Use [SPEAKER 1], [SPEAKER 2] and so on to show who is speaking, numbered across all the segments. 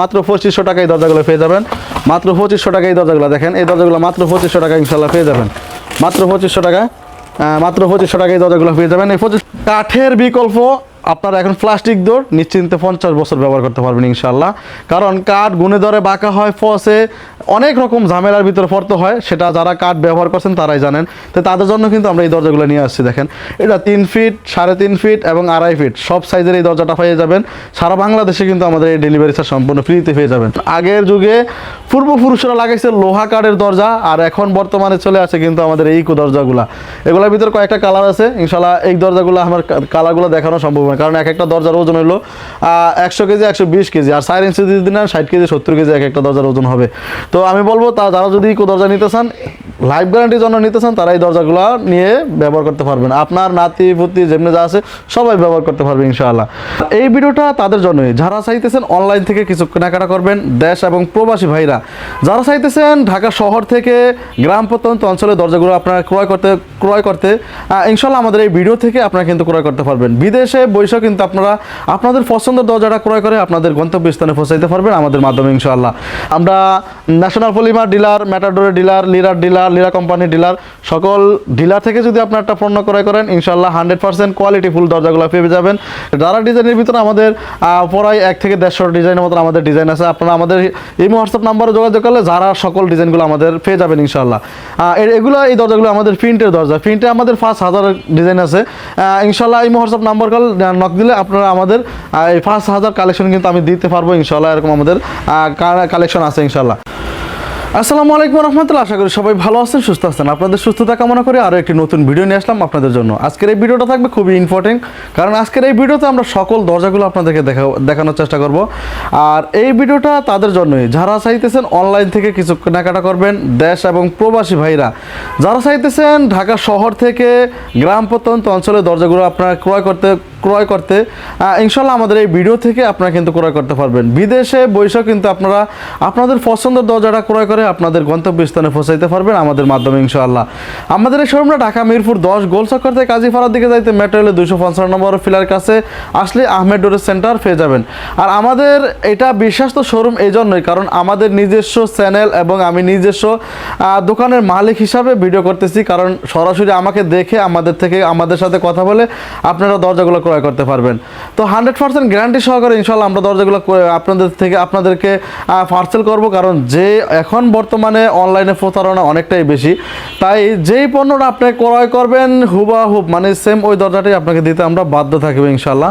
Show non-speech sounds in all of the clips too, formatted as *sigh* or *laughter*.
[SPEAKER 1] মাত্র পঁচিশশো টাকায় দরজাগুলো পেয়ে যাবেন। মাত্র পঁচিশশো টাকায় দরজাগুলো দেখেন, এই দরজাগুলো মাত্র পঁচিশশো টাকা ইনশাল্লাহ পেয়ে যাবেন। মাত্র পঁচিশশো টাকা মাত্র পঁচিশশো টাকায় দরজাগুলো পেয়ে যাবেন। এই পঁচিশ কাঠের বিকল্প, আপনারা এখন প্লাস্টিক দৌড় নিশ্চিন্তে পঞ্চাশ বছর ব্যবহার করতে পারবেন ইনশাল্লাহ কারণ কাঠ গুনে ধরে বাঁকা হয়, ফসে অনেক রকম ঝামেলার ভিতরে পড়তে হয়, সেটা যারা কাঠ ব্যবহার করছেন তারাই জানেন। তো তাদের জন্য কিন্তু আমরা এই দরজাগুলো নিয়ে আসছি, দেখেন। এটা তিন ফিট, সাড়ে তিন ফিট এবং আড়াই ফিট। সব সাইজের এই দরজাটা পেয়ে যাবেন। সারা বাংলাদেশে কিন্তু আমাদের এই ডেলিভারি চার্জ সম্পূর্ণ ফ্রিতে পেয়ে যাবেন। আগের যুগে পূর্বপুরুষরা লাগাইছে লোহা কাঠের দরজা, আর এখন বর্তমানে চলে আসে কিন্তু আমাদের এই দরজাগুলা। এগুলোর ভিতরে কয়েকটা কালার আছে ইনশাল্লাহ এই দরজাগুলো আমার কালারগুলো দেখানো সম্ভব নয় কারণ এক একটা দরজার ওজন হলো একশো কেজি, একশো বিশ কেজি, আর সাইড ইঞ্চি যদি না ষাট কেজি, সত্তর কেজি এক একটা দরজার ওজন হবে। তো আমি বলব, তা যারা যদি দরজা নিতে চান লাইফ গ্যারান্টির জন্য নিতে চান, তারা এই দরজাগুলো নিয়ে ব্যবহার করতে পারবেন। আপনার নাতি পুতি যেমনি যা আছে, সবাই ব্যবহার করতে পারবে ইনশাআল্লাহ। এই ভিডিওটা তাদের জন্যই। যারা চাইতেছেন অনলাইন থেকে কিছু কেনাকাটা করবেন, দেশ এবং প্রবাসী ভাইরা। যারা চাইতেছেন ঢাকা শহর থেকে গ্রাম প্রত্যন্ত অঞ্চলে দরজাগুলো আপনারা ক্রয় করতে ক্রয় করতে ইনশাল্লাহ আমাদের এই ভিডিও থেকে আপনারা কিন্তু ক্রয় করতে পারবেন। বিদেশে বৈশাখ কিন্তু আপনারা, আপনাদের পছন্দের দরজাটা ক্রয় করে আপনাদের গন্তব্যস্থানে পৌঁছাইতে পারবেন আমাদের মাধ্যমে ইনশাআল্লাহ। আমরা ন্যাশনাল পলিমার ডিলার ম্যাটাডোরের ডিলার লিরার ডিলার লিরা কোম্পানির ডিলার সকল ডিলার থেকে যদি আপনার একটা পণ্য ক্রয় করেন ইনশাল্লাহ হান্ড্রেড পার্সেন্ট কোয়ালিটি ফুল দরজাগুলো পেয়ে যাবেন। যারা ডিজাইনের ভিতরে আমাদের প্রায় এক থেকে দেড়শো ডিজাইনের মতো আমাদের ডিজাইন আছে আপনারা আমাদের এই হোয়াটসঅ্যাপ নাম্বারে যোগাযোগ করলে যারা সকল ডিজাইনগুলো আমাদের পেয়ে যাবেন ইনশাল্লাহ এগুলো এই দরজাগুলো আমাদের প্রিন্টের দরজা। প্রিন্টে আমাদের পাঁচ হাজার ডিজাইন আছে। আহ, ইনশাআল্লাহ এই হোয়াটসঅ্যাপ নাম্বার কল নক দিলে আপনারা আমাদের এই পাঁচ হাজার কালেকশন কিন্তু আমি দিতে পারব ইনশাল্লাহ এরকম আমাদের কালেকশন আছে ইনশাআল্লাহ। আসসালামু আলাইকুম রহমতুল্লাহ, আশা করি সবাই ভালো আছেন, সুস্থ আছেন। আপনাদের সুস্থতা কামনা করে আরও একটি নতুন ভিডিও নিয়ে আসলাম আপনাদের জন্য। আজকের এই ভিডিওটা থাকবে খুবই ইম্পর্টেন্ট কারণ আজকের এই ভিডিওতে আমরা সকল দরজাগুলো আপনাদেরকে দেখা, দেখানোর চেষ্টা করব। আর এই ভিডিওটা তাদের জন্যই। যারা চাইতেছেন অনলাইন থেকে কিছু কেনাকাটা করবেন, দেশ এবং প্রবাসী ভাইরা। যারা চাইতেছেন ঢাকা শহর থেকে গ্রাম প্রত্যন্ত অঞ্চলে দরজাগুলো আপনারা ক্রয় করতে ক্রয় করতে ইনশাল্লাহ আমাদের এই ভিডিও থেকে আপনারা কিন্তু ক্রয় করতে পারবেন। বিদেশে বৈশাখ কিন্তু আপনারা, আপনাদের পছন্দের দরজাটা ক্রয় করে আপনাদের গন্তব্যস্থানে পৌঁছাইতে পারবেন আমাদের মাধ্যমে, ইনশাআল্লাহ। আমাদের এই শোরুমটা ঢাকা, মিরপুর দশ, গোলচক্কর থেকে কাজীপাড়ার দিকে যাইতে মেট্রো রেলের দুশো পঞ্চান্ন নম্বর ফিলার কাছে আসলে আহমেদ ডোরের সেন্টার পেয়ে যাবেন। আর আমাদের এটা বিশ্বাস্ত শোরুম এই জন্যই কারণ আমাদের নিজস্ব চ্যানেল এবং আমি নিজস্ব দোকানের মালিক হিসাবে ভিডিও করতেছি, কারণ সরাসরি আমাকে দেখে, আমাদের থেকে, আমাদের সাথে কথা বলে আপনারা দরজাগুলো ক্রয় করতে পারবেন। তো হান্ড্রেড পার্সেন্ট গ্যারান্টি সহকারে ইনশাল্লাহ আমরা দরজাগুলো আপনাদের থেকে আপনাদেরকে পার্সেল করব। কারণ যে এখন বর্তমানে অনলাইনে প্রতারণা অনেকটাই বেশি। তাই যেই পণ্যটা আপনি ক্রয় করবেন, হুবাহুব মানে সেম ওই দরজাটাই আপনাকে দিতে আমরা বাধ্য থাকব ইনশাল্লাহ।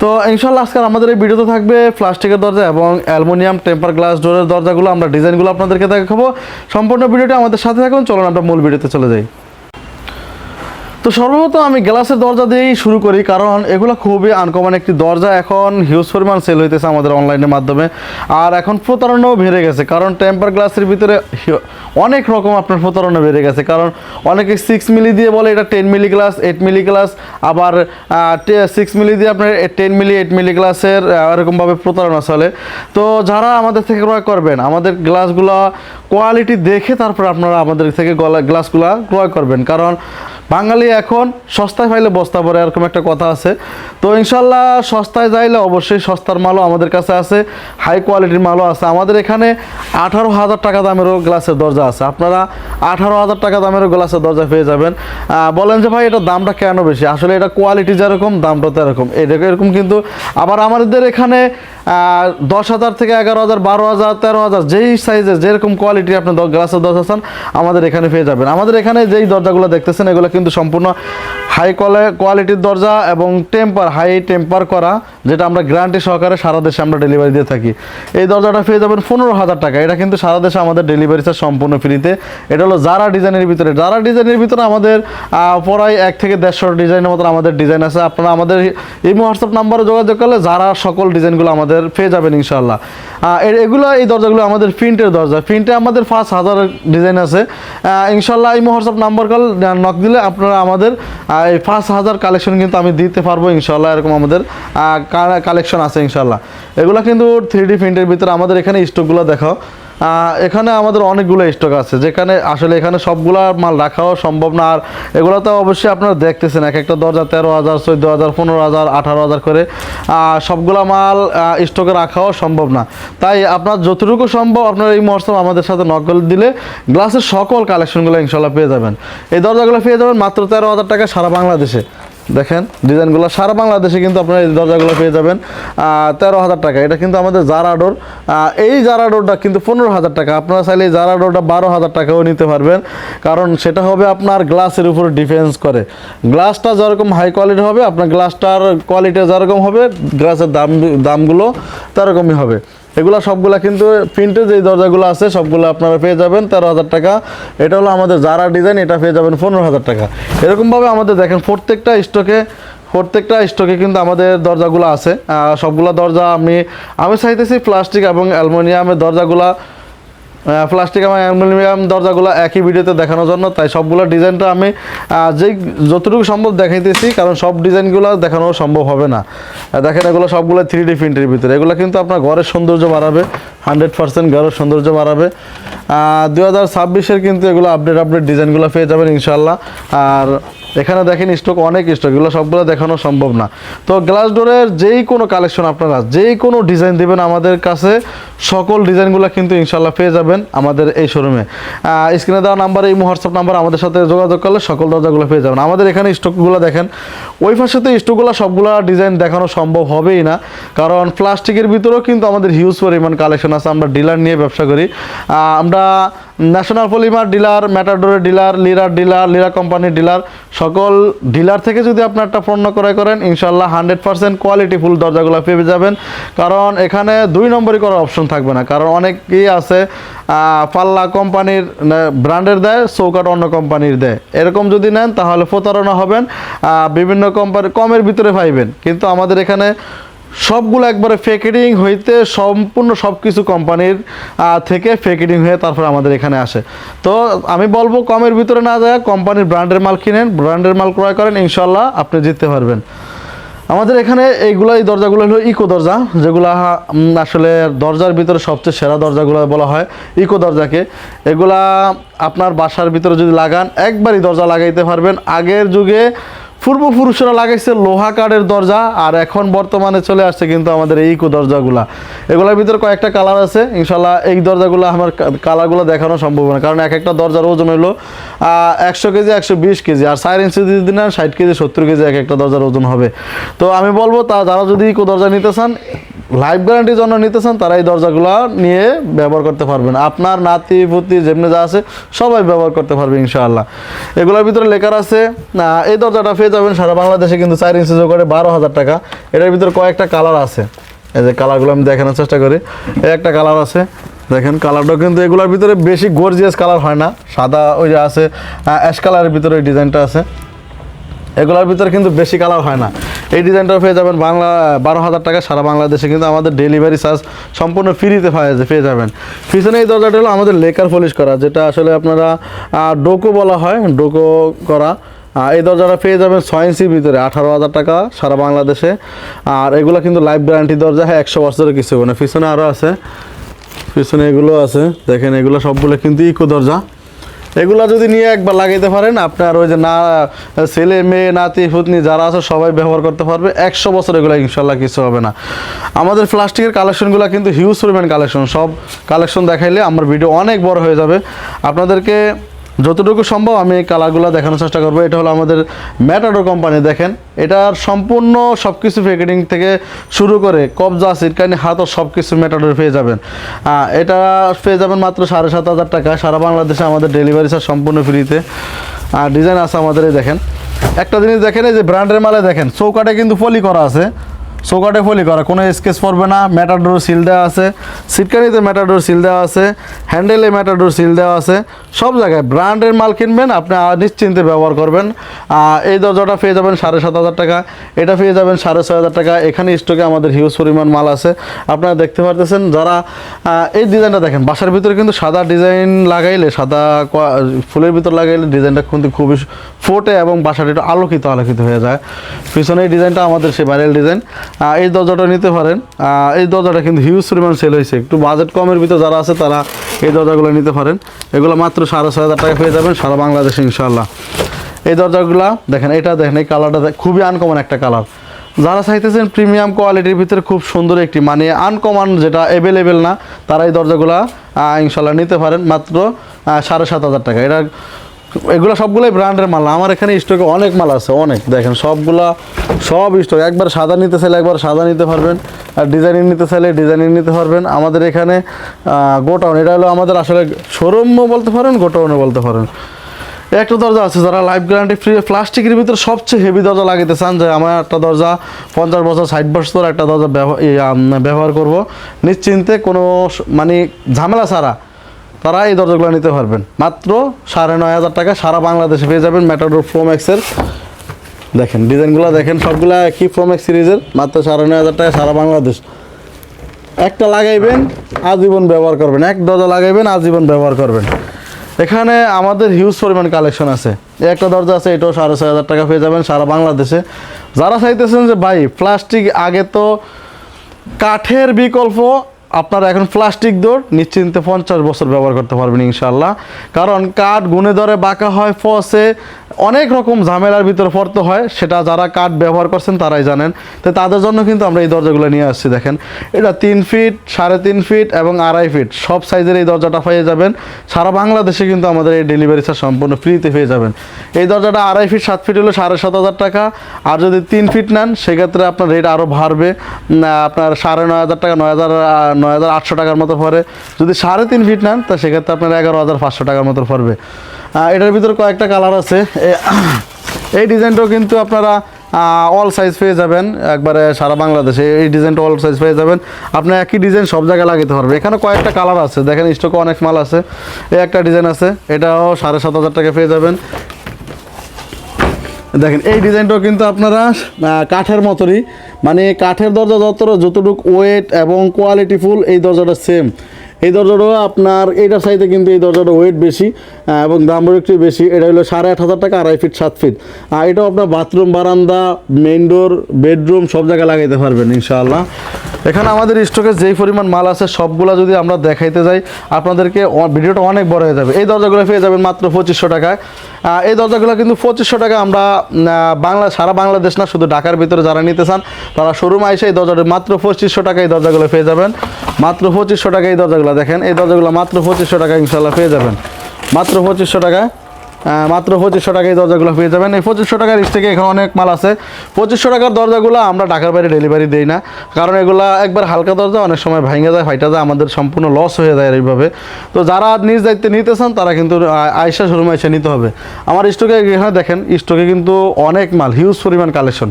[SPEAKER 1] তো ইনশাল্লাহ আজকাল আমাদের এই ভিডিওতে থাকবে প্লাস্টিকের দরজা এবং অ্যালুমিনিয়াম, টেম্পার গ্লাস ডোরের দরজাগুলো আমরা ডিজাইনগুলো আপনাদেরকে দেখাবো। সম্পূর্ণ ভিডিওটা আমাদের সাথে থাকুন। চলুন আমরা মূল ভিডিওতে চলে যাই। তো সর্বপ্রথম আমি গ্লাসের দরজা দিয়েই শুরু করি, কারণ এগুলো খুবই আনকমন একটি দরজা। এখন হিউজ পরিমাণ সেল হইতেছে আমাদের অনলাইনের মাধ্যমে। আর এখন প্রতারণাও বেড়ে গেছে, কারণ টেম্পার গ্লাসের ভিতরে অনেক রকম আপনার প্রতারণা বেড়ে গেছে। কারণ অনেকে সিক্স মিলি দিয়ে বলে, এটা ten milli glass eight milli glass আবার সিক্স মিলি দিয়ে আপনার টেন মিলি এইট মিলি গ্লাসের এরকমভাবে প্রতারণা চলে। তো যারা আমাদের থেকে ক্রয় করবেন, আমাদের গ্লাসগুলো কোয়ালিটি দেখে তারপর আপনারা আমাদের থেকে গলা গ্লাসগুলো ক্রয় করবেন। কারণ বাঙালি এখন সস্তায় পাইলে বস্তা পরে এরকম একটা কথা আছে। তো ইনশাল্লাহ সস্তায় যাইলে অবশ্যই সস্তার মালও আমাদের কাছে আছে, হাই কোয়ালিটির মালও আছে। আমাদের এখানে আঠারো হাজার টাকা দামেরও গ্লাসের দরজা আছে। আপনারা আঠারো হাজার টাকা দামেরও গ্লাসের দরজা পেয়ে যাবেন। বলেন যে ভাই, এটা দামটা কেন বেশি? আসলে এটা কোয়ালিটি যেরকম, দামটা তো এরকম এরকম কিন্তু আবার আমাদের এখানে দশ হাজার থেকে এগারো হাজার, বারো হাজার, তেরো হাজার, যেই সাইজের যেরকম কোয়ালিটি আপনি গ্লাসের দরজা চান আমাদের এখানে পেয়ে যাবেন। আমাদের এখানে যেই দরজাগুলো দেখতেছেন, এগুলো কিন্তু সম্পূর্ণ হাই কোয়ালিটির দরজা এবং টেম্পার হাই টেম্পার করা, যেটা আমরা গ্যারান্টি সহকারে সারা দেশে আমরা ডেলিভারি দিয়ে থাকি। এই দরজাটা পেয়ে যাবেন পনেরো হাজার টাকা। এটা কিন্তু সারা দেশে আমাদের ডেলিভারি চার্জ সম্পূর্ণ ফ্রিতে এটা হলো যারা ডিজাইনের ভিতরে। যারা ডিজাইনের ভিতরে আমাদের প্রায় এক থেকে দেড়শো ডিজাইনের মতো আমাদের ডিজাইন আছে। আপনারা আমাদের এই হোয়াটসঅ্যাপ নাম্বারে যোগাযোগ করলে যারা সকল ডিজাইনগুলো আমাদের পেয়ে যাবেন ইনশাল্লাহ আর এগুলো এই দরজাগুলো আমাদের প্রিন্টের দরজা। প্রিন্টে আমাদের ফার্স্ট হাজার ডিজাইন আছে। ইনশাল্লাহ এই হোয়াটসঅ্যাপ নাম্বার কল নক দিলে আপনারা আমাদের এই ফার্স্ট হাজার কালেকশন কিন্তু আমি দিতে পারব ইনশাল্লাহ এরকম আমাদের কালেকশন আছে ইনশাল্লাহ এগুলো কিন্তু থ্রি ডি প্রিন্টের ভিতরে আমাদের এখানে স্টকগুলো দেখাও। এখানে আমাদের অনেকগুলো স্টক আছে, যেখানে আসলে এখানে সবগুলা মাল রাখাও সম্ভব না। আর এগুলো তো অবশ্যই আপনারা দেখতেছেন, এক একটা দরজা তেরো হাজার, চোদ্দ হাজার, পনেরো হাজার, আঠারো হাজার করে। সবগুলা মাল স্টকে রাখাও সম্ভব না। তাই আপনার যতটুকু সম্ভব আপনার এই মহোৎসব আমাদের সাথে নকল দিলে গ্লাসের সকল কালেকশনগুলো ইনশাল্লাহ পেয়ে যাবেন। এই দরজাগুলো পেয়ে যাবেন মাত্র তেরো হাজার টাকা সারা বাংলাদেশে। দেখেন, ডিজাইনগুলো সারা বাংলাদেশে কিন্তু আপনারা এই দরজাগুলো পেয়ে যাবেন। তেরো হাজার টাকা। এটা কিন্তু আমাদের জারা ডোর এই জারা ডোরটা কিন্তু পনেরো হাজার টাকা। আপনারা চাইলে এই জারা ডোরটা বারো হাজার টাকাও নিতে পারবেন। কারণ সেটা হবে আপনার গ্লাসের উপর ডিফেন্স করে। গ্লাসটা যেরকম হাই কোয়ালিটি হবে, আপনার গ্লাসটার কোয়ালিটি যেরকম হবে গ্লাসের দাম দামগুলো তেরকমই হবে। এগুলো সবগুলা কিন্তু প্রিন্টে যে দরজাগুলো আছে, সবগুলো আপনারা পেয়ে যাবেন, তেরো হাজার টাকা। এটা হলো আমাদের যারা ডিজাইন এটা পেয়ে যাবেন পনেরো হাজার টাকা। এরকমভাবে আমাদের দেখেন, প্রত্যেকটা স্টকে প্রত্যেকটা স্টকে কিন্তু আমাদের দরজাগুলো আছে। সবগুলো সবগুলা দরজা আমি আমি চাইতেছি প্লাস্টিক এবং অ্যালুমিনিয়ামের দরজাগুলা প্লাস্টিক এবং অ্যালুমিনিয়াম দরজাগুলো একই ভিডিওতে দেখানোর জন্য। তাই সবগুলো ডিজাইনটা আমি যেই, যতটুকু সম্ভব দেখাইতেছি, কারণ সব ডিজাইনগুলো দেখানো সম্ভব হবে না। দেখেন, এগুলো সবগুলো থ্রি ডি প্রিন্টের ভিতরে। এগুলো কিন্তু আপনার ঘরের সৌন্দর্য বাড়াবে হান্ড্রেড পার্সেন্ট ঘরের সৌন্দর্য বাড়াবে। দু হাজার ছাব্বিশের কিন্তু এগুলো আপডেট আপডেট ডিজাইনগুলো পেয়ে যাবেন ইনশাল্লাহ আর এখানে দেখেন স্টক অনেক স্টক এগুলো সবগুলো দেখানো সম্ভব না। তো গ্লাস ডোরের যেই কোনো কালেকশন আপনারা যেই কোনো ডিজাইন দেবেন আমাদের কাছে, সকল ডিজাইনগুলো কিন্তু ইনশাল্লাহ পেয়ে যাবেন আমাদের এই শোরুমে স্ক্রিনে দেওয়া নাম্বার এই হোয়াটসঅ্যাপ নাম্বার আমাদের সাথে যোগাযোগ করলে সকল দরজাগুলো পেয়ে যাবেন। আমাদের এখানে স্টকগুলো দেখেন, ওই পাশেতে স্টকগুলো সবগুলো ডিজাইন দেখানো সম্ভব হবেই না, কারণ প্লাস্টিকের ভিতরেও কিন্তু আমাদের হিউজ পরিমাণ কালেকশন আছে, আমরা ডিলার নিয়ে ব্যবসা করি। আমরা ন্যাশনাল পলিমার ডিলার ম্যাটাডোরের ডিলার লিরার ডিলার লিরা কোম্পানির ডিলার সকল ডিলার থেকে যদি আপনি একটা পণ্য ক্রয় করেন ইনশাল্লাহ হান্ড্রেড পার্সেন্ট কোয়ালিটি ফুল দরজাগুলো পেয়ে যাবেন। কারণ এখানে দুই নম্বরই করার অপশন থাকবে না। কারণ অনেকেই আছে পাল্লা কোম্পানির ব্র্যান্ডের দেয় চৌকাট অন্য কোম্পানির দেয়। এরকম যদি নেন, তাহলে প্রতারণা হবেন বিভিন্ন কোম্পানি কমের ভিতরে পাইবেন কিন্তু আমাদের এখানে সবগুলো একবারে ফেকেডিং হইতে সম্পূর্ণ সব কিছু কোম্পানির থেকে ফেকেডিং হয়ে তারপর আমাদের এখানে আসে। তো আমি বলব কমের ভিতরে না যায় কোম্পানির ব্র্যান্ডের মাল কিনেন ব্র্যান্ডের মাল ক্রয় করেন ইনশাল্লাহ আপনি জিততে পারবেন। আমাদের এখানে এইগুলো এই দরজাগুলো হলো ইকো দরজা, যেগুলা আসলে দরজার ভিতরে সবচেয়ে সেরা দরজাগুলো বলা হয় ইকো দরজাকে। এগুলা আপনার বাসার ভিতরে যদি লাগান, একবারই দরজা লাগাইতে পারবেন। আগের যুগে পূর্বপুরুষরা লাগাইছে লোহা কাঠের দরজা আর এখন বর্তমানে চলে আসছে কিন্তু আমাদের এই ইকো দরজাগুলা। এগুলোর ভিতরে কয়েকটা কালার আছে ইনশাল্লাহ এই দরজাগুলো আমার কালারগুলো দেখানো সম্ভব না, কারণ এক একটা দরজার ওজন হলো একশো কেজি, একশো বিশ কেজি, আর সাইড ইঞ্চি যদি নেন ষাট কেজি, সত্তর কেজি এক একটা দরজার ওজন হবে। তো আমি বলব তা, যারা যদি ইকো দরজা নিতে চান, লাইফ গ্যারান্টির জন্য নিতে চান, তারা এই দরজাগুলো নিয়ে ব্যবহার করতে পারবেন। আপনার নাতি, পুতি, যেমনি যা আছে, সবাই ব্যবহার করতে পারবে, ইনশাআল্লাহ। এগুলোর ভিতরে লেখার আছে এই দরজাটা পেয়ে যাবেন, সারা বাংলাদেশে কিন্তু চার ইঞ্চি করে বারো হাজার টাকা। এটার ভিতরে কয়েকটা কালার আছে। এই যে কালারগুলো আমি দেখানোর চেষ্টা করি। একটা কালার আছে। দেখেন কালারটাও কিন্তু এগুলোর ভিতরে বেশি গর্জিয়াস কালার হয় না। সাদা ওই যে আছে অ্যাশ কালারের ভিতরে ওই ডিজাইনটা আছে। এগুলোর ভিতরে কিন্তু বেশি কালার হয় না। এই ডিজাইনটা পেয়ে যাবেন বাংলা, বারো হাজার টাকা সারা বাংলাদেশে কিন্তু আমাদের ডেলিভারি চার্জ সম্পূর্ণ ফ্রিতে পাওয়া পেয়ে যাবেন। পিছনে এই দরজাটা হলো আমাদের লেকার পলিশ করা, যেটা আসলে আপনারা ডোকো বলা হয় ডোকো করা। এই দরজাটা পেয়ে যাবেন ছয় ইঞ্চির ভিতরে, আঠারো হাজার টাকা সারা বাংলাদেশে। আর এগুলো কিন্তু লাইফ গ্যারান্টি দরজা হ্যাঁ একশো বছরের কিছু মানে পিছনে আরও আছে। পিছনে এগুলো আছে। দেখেন, এগুলো সবগুলো কিন্তু ইকো দরজা। এগুলো যদি নিয়ে একবার লাগাইতে পারেন, আপনার ওই যে না, ছেলে, মেয়ে, নাতি ফুতনি যারা আছে, সবাই ব্যবহার করতে পারবে। একশো বছর এগুলো ইনশাল্লাহ কিছু হবে না। আমাদের প্লাস্টিকের কালেকশনগুলো কিন্তু হিউজ পরিমাণ কালেকশন। সব কালেকশন দেখাইলে আমার ভিডিও অনেক বড় হয়ে যাবে। আপনাদেরকে যতটুকু সম্ভব আমি এই কালারগুলো দেখানোর চেষ্টা করব। এটা হলো আমাদের ম্যাটাডোর কোম্পানি দেখেন। এটার সম্পূর্ণ সব কিছু প্যাকেটিং থেকে শুরু করে কবজা, সিটকানি, হাতও সব কিছু ম্যাটাডোর পেয়ে যাবেন। এটা পেয়ে যাবেন মাত্র সাড়ে সাত হাজার টাকা। সারা বাংলাদেশে আমাদের ডেলিভারি চার্জ সম্পূর্ণ ফ্রিতে আর ডিজাইন আছে আমাদের এই দেখেন। একটা জিনিস দেখেন, এই যে ব্র্যান্ডের মালে দেখেন চৌকাটে কিন্তু ফলি করা আছে। চৌকাটে ফলি করা, কোনো স্কেচ পড়বে না ম্যাটাডোর সিল দেওয়া আছে, সিটকানিতে ম্যাটাডোর সিল দেওয়া আছে হ্যান্ডেলে ম্যাটাডোর সিল দেওয়া আছে, সব জায়গায় ব্র্যান্ডের মাল কিনবেন, আপনি নিশ্চিন্তে ব্যবহার করবেন। এই দরজাটা পেয়ে যাবেন সাড়ে সাত হাজার টাকা, এটা পেয়ে যাবেন সাড়ে ছয় হাজার টাকা, এখানে স্টকে আমাদের হিউজ পরিমাণ মাল আছে। আপনারা দেখতে পারতেছেন, যারা এই ডিজাইনটা দেখেন, বাসার ভিতরে কিন্তু সাদা ডিজাইন লাগাইলে, সাদা ফুলের ভিতর লাগাইলে ডিজাইনটা কিন্তু খুবই ফোটে এবং বাসাটা একটু আলোকিত আলোকিত হয়ে যায়। পিছনে এই ডিজাইনটা আমাদের সে ভাইরাল ডিজাইন এই দরজাটা নিতে পারেন। এই দরজাটা কিন্তু হিউজ পরিমাণ সেল হয়েছে। একটু বাজেট কমের ভিতরে যারা আছে তারা এই দরজাগুলো নিতে পারেন। এগুলো মাত্র সাড়ে ছয় হাজার টাকা পেয়ে যাবেন সারা বাংলাদেশে ইনশাল্লাহ এই দরজাগুলো, দেখেন, এটা দেখেন, এই কালারটা খুবই আনকমন একটা কালার যারা চাইতেছেন প্রিমিয়াম কোয়ালিটির ভিতরে খুব সুন্দর একটি মানে আনকমন যেটা অ্যাভেলেবেল না, তারা এই দরজাগুলো ইনশাল্লাহ নিতে পারেন মাত্র সাড়ে সাত হাজার টাকা। এটা এগুলো সবগুলোই ব্র্যান্ডের মাল আমার এখানে স্টকে অনেক মাল আছে অনেক। দেখেন সবগুলা সব স্টক একবার সাদা নিতে চাইলে একবার সাদা নিতে পারবেন আর ডিজাইনিং নিতে চাইলে ডিজাইনিং নিতে পারবেন। আমাদের এখানে গোটাউন এটা হলো আমাদের আসলে শোরুমও বলতে পারেন গোটাউনও বলতে পারেন। একটা দরজা আছে যারা লাইফ গ্যারান্টি ফ্রি প্লাস্টিকের ভিতরে সবচেয়ে হেভি দরজা লাগাইতে চান যে আমার একটা দরজা পঞ্চাশ বছর ষাট বছর একটা দরজা ব্যবহার ই, ব্যবহার করব। নিশ্চিন্তে কোনো মানে ঝামেলা ছাড়া তারা এই দরজাগুলো নিতে পারবেন। মাত্র সাড়ে নয় হাজার টাকা সারা বাংলাদেশে পেয়ে যাবেন ম্যাটাডোর ফ্রোম্যাক্সের দেখেন, ডিজাইনগুলো দেখেন, সবগুলা কি ফ্রোম্যাক্স সিরিজের? মাত্র সাড়ে নয় হাজার টাকা সারা বাংলাদেশ। একটা লাগাইবেন, আজীবন ব্যবহার করবেন। এক দরজা লাগাইবেন, আজীবন ব্যবহার করবেন। এখানে আমাদের হিউজ পরিমাণ কালেকশন আছে। একটা দরজা আছে, এটাও সাড়ে ছয় হাজার টাকা পেয়ে যাবেন সারা বাংলাদেশে। যারা চাইতেছেন যে, ভাই প্লাস্টিক আগে তো কাঠের বিকল্প আপনারা এখন প্লাস্টিক দৌড় নিশ্চিন্তে পঞ্চাশ বছর ব্যবহার করতে পারবেন ইনশাল্লাহ কারণ কাঠ গুনে ধরে বাঁকা হয়, ফসে অনেক রকম ঝামেলার ভিতরে পড়তে হয়, সেটা যারা কাঠ ব্যবহার করছেন তারাই জানেন। তো তাদের জন্য কিন্তু আমরা এই দরজাগুলো নিয়ে আসছি, দেখেন। এটা তিন ফিট, সাড়ে তিন ফিট এবং আড়াই ফিট। সব সাইজের এই দরজাটা পেয়ে যাবেন। সারা বাংলাদেশে কিন্তু আমাদের এই ডেলিভারি চার্জ সম্পূর্ণ ফ্রিতে পেয়ে যাবেন। এই দরজাটা আড়াই ফিট, সাত ফিট হলো সাড়ে সাত হাজার টাকা। আর যদি তিন ফিট নেন, সেক্ষেত্রে আপনার রেট আরও বাড়বে। আপনার সাড়ে নয় হাজার টাকা, নয় হাজার নয় হাজার আটশো টাকার মতো পড়ে যদি সাড়ে তিন ফিট নেন, তা সেক্ষেত্রে আপনার এগারো হাজার পাঁচশো টাকার মতো পড়বে। এটার ভিতরে কয়েকটা কালার আছে। *coughs* এই ডিজাইনটাও কিন্তু আপনারা অল সাইজ পেয়ে যাবেন। একবারে সারা বাংলাদেশে এই ডিজাইনটা অল সাইজ পেয়ে যাবেন। আপনি একই ডিজাইন সব জায়গায় লাগাতে পারবেন এখানে কয়েকটা কালার আছে। দেখেন স্টকে অনেক মাল আছে। এই একটা ডিজাইন আছে। এটাও সাড়ে সাত হাজার টাকা পেয়ে যাবেন। দেখেন, এই ডিজাইনটাও কিন্তু আপনারা কাঠের মতনই মানে কাঠের দরজা যত যতটুকু ওয়েট এবং কোয়ালিটি ফুল এই দরজাটা সেম এই দরজাটাও আপনার, এইটার সাইজে কিন্তু এই দরজাটা ওয়েট বেশি এবং দাম একটু বেশি। এটা হলো সাড়ে আট হাজার টাকা, আড়াই ফিট সাত ফিট আর এটাও আপনার বাথরুম বারান্দা মেইন ডোর বেডরুম সব জায়গায় লাগাইতে পারবেন, ইনশাআল্লাহ। এখানে আমাদের স্টকে যেই পরিমাণ মাল আছে, সবগুলা যদি আমরা দেখাইতে যাই, আপনাদেরকে ভিডিওটা অনেক বড় হয়ে যাবে। এই দরজাগুলো পেয়ে যাবেন মাত্র পঁচিশশো টাকায়। এই দরজাগুলো কিন্তু পঁচিশশো টাকা আমরা বাংলা সারা বাংলাদেশ না, শুধু ঢাকার ভিতরে যারা নিতে চান, তারা শোরুমে এসে এই দরজাটা মাত্র পঁচিশশো টাকা এই দরজাগুলো পেয়ে যাবেন। মাত্র পঁচিশশো টাকা এই দরজাগুলো দেখেন, এই দরজাগুলো মাত্র পঁচিশশো টাকা ইনশাল্লাহ পেয়ে যাবেন। মাত্র পঁচিশশো টাকা মাত্র পঁচিশশো টাকায় দরজাগুলো পেয়ে যাবেন। এই পঁচিশশো টাকার থেকে এখানে অনেক মাল আছে। পঁচিশশো টাকার দরজাগুলো আমরা ঢাকার বাইরে ডেলিভারি দিই না। কারণ এগুলো একবার হালকা দরজা, অনেক সময় ভেঙে যায়, ফাইটা যায়, আমাদের সম্পূর্ণ লস হয়ে যায় এইভাবে। তো যারা নিজ দায়িত্বে নিতে চান তারা কিন্তু আয়সা শোরুমে এসে নিতে হবে। আমার স্টকে এখানে দেখেন স্টকে কিন্তু অনেক মাল হিউজ পরিমাণ কালেকশন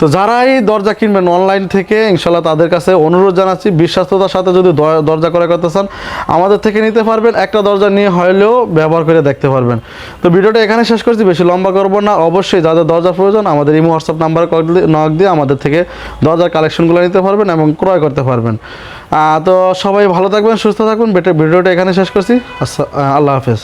[SPEAKER 1] তো যারা এই দরজা কিনবেন অনলাইন থেকে, ইনশাল্লাহ তাদের কাছে অনুরোধ জানাচ্ছি, বিশ্বাস্ততার সাথে যদি দরজা করে করতে চান, আমাদের থেকে নিতে পারবেন। একটা দরজা নিয়ে হলেও ব্যবহার করে দেখতে পারবেন। তো ভিডিওটা এখানে শেষ করছি, বেশি লম্বা করব না। অবশ্যই যাদের দরজার প্রয়োজন, আমাদের ইমো, হোয়াটসঅ্যাপ নাম্বারে নক দিয়ে আমাদের থেকে দরজার কালেকশনগুলো নিতে পারবেন এবং ক্রয় করতে পারবেন। তো সবাই ভালো থাকবেন, সুস্থ থাকবেন বেটে ভিডিওটা এখানে শেষ করছি। আল্লাহ হাফেজ।